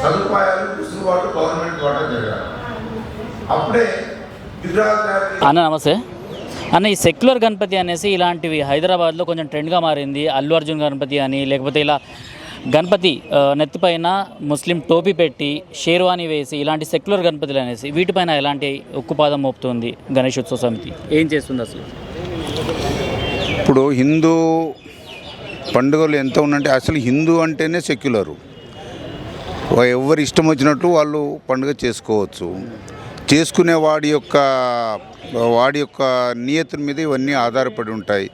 సదుపాయాలు గవర్నమెంట్ జరగాలి అప్పుడే అన్న నమస్తే. అన్న ఈ సెక్యులర్ గణపతి అనేసి ఇలాంటివి హైదరాబాద్లో కొంచెం ట్రెండ్గా మారింది. అల్లు అర్జున్ గణపతి అని లేకపోతే ఇలా గణపతి నెత్తిపైన ముస్లిం టోపీ పెట్టి షేర్వాణి వేసి ఇలాంటి సెక్యులర్ గణపతులు అనేసి వీటిపైన ఎలాంటి ఉక్కుపాదం మోపుతుంది గణేశోత్సవ సమితి? ఏం చేస్తుంది అసలు? ఇప్పుడు హిందూ పండుగలు ఎంత ఉందంటే అసలు హిందూ అంటేనే సెక్యులరు. ఎవరు ఇష్టం వచ్చినట్టు వాళ్ళు పండుగ చేసుకోవచ్చు. చేసుకునే వాడి యొక్క వాడి యొక్క నియతి మీద ఇవన్నీ ఆధారపడి ఉంటాయి.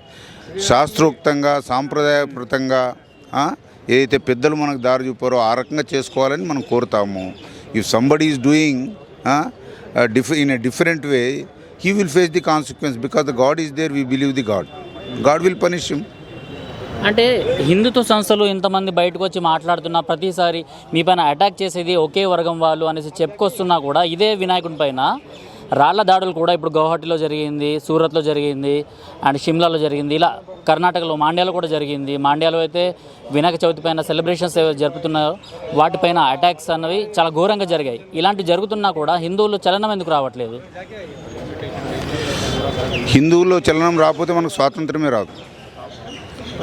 శాస్త్రోక్తంగా సాంప్రదాయకృతంగా ఏదైతే పెద్దలు మనకు దారి చూపారో ఆ రకంగా చేసుకోవాలని మనం కోరుతాము. If somebody is doing diff in a different way he will face the consequence because the God is there we believe the God God will punish him అంటే హిందుత్వ సంస్థలు ఇంతమంది బయటకు వచ్చి మాట్లాడుతున్నా ప్రతిసారి మీ పైన అటాక్ చేసేది ఒకే వర్గం వాళ్ళు అనేసి చెప్పుకొస్తున్నా కూడా ఇదే వినాయకుని పైన. రాళ్ళ దాడులు కూడా ఇప్పుడు గౌహటిలో జరిగింది సూరత్లో జరిగింది అండ్ షిమ్లాలో జరిగింది ఇలా కర్ణాటకలో మాండ్యాలో కూడా జరిగింది. మాండ్యాలో అయితే వినాయక చవితి పైన సెలబ్రేషన్స్ జరుపుతున్నారో వాటిపైన అటాక్స్ అన్నవి చాలా ఘోరంగా జరిగాయి. ఇలాంటివి జరుగుతున్నా కూడా హిందువులు చలనం ఎందుకు రావట్లేదు? హిందువుల్లో చలనం రాకపోతే మనకు స్వాతంత్రమే రాదు.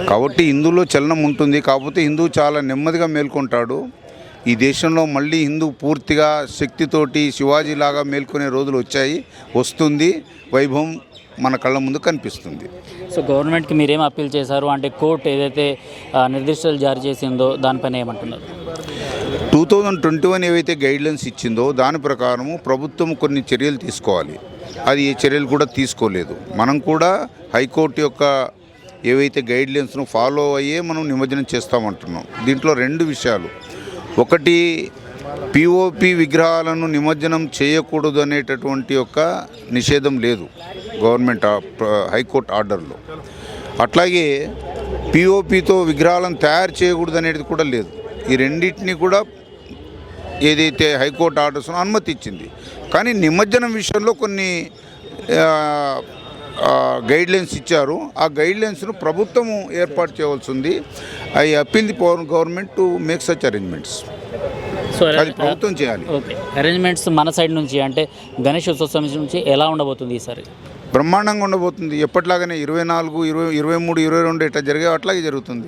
కాబట్టి హిందువుల్లో చలనం ఉంటుంది. కాకపోతే హిందువు చాలా నెమ్మదిగా మేల్కొంటాడు. ఈ దేశంలో మళ్ళీ హిందూ పూర్తిగా శక్తితోటి శివాజీలాగా మేల్కొనే రోజులు వచ్చాయి. వస్తుంది. వైభవం మన కళ్ళ ముందు కనిపిస్తుంది. సో గవర్నమెంట్కి మీరేం అప్పీల్ చేశారు? అంటే కోర్టు ఏదైతే ఆ, నిర్దిష్టాలు జారీ చేసిందో దానిపైన ఏమంటున్నారు? టూ థౌజండ్ ట్వంటీ వన్ ఏవైతే గైడ్లైన్స్ ఇచ్చిందో దాని ప్రకారము ప్రభుత్వం కొన్ని చర్యలు తీసుకోవాలి. అది ఏ చర్యలు కూడా తీసుకోలేదు. మనం కూడా హైకోర్టు యొక్క ఏవైతే గైడ్లైన్స్ను ఫాలో అయ్యే మనం నిమజ్జనం చేస్తామంటున్నాం. దీంట్లో రెండు విషయాలు. ఒకటి పిఓపి విగ్రహాలను నిమజ్జనం చేయకూడదు అనేటటువంటి యొక్క నిషేధం లేదు గవర్నమెంట్ హైకోర్టు ఆర్డర్లో. అట్లాగే పిఓపితో విగ్రహాలను తయారు చేయకూడదు అనేది కూడా లేదు. ఈ రెండింటిని కూడా ఏదైతే హైకోర్టు ఆర్డర్స్ అనుమతి ఇచ్చింది. కానీ నిమజ్జనం విషయంలో కొన్ని గైడ్లైన్స్ ఇచ్చారు. ఆ గైడ్లైన్స్ను ప్రభుత్వము ఏర్పాటు చేయవలసి ఉంది I appeal the power government to make such arrangements so అది ప్రభుత్వం చేయాలి. ఓకే అరేంజ్మెంట్స్ మన సైడ్ నుంచి అంటే గణేష్ ఉత్సవ నుంచి ఎలా ఉండబోతుంది ఈసారి? బ్రహ్మాండంగా ఉండబోతుంది. ఎప్పటిలాగానే ఇరవై నాలుగు ఇరవై ఇరవై మూడు ఇరవై రెండు ఇట్లా జరిగే అట్లాగే జరుగుతుంది.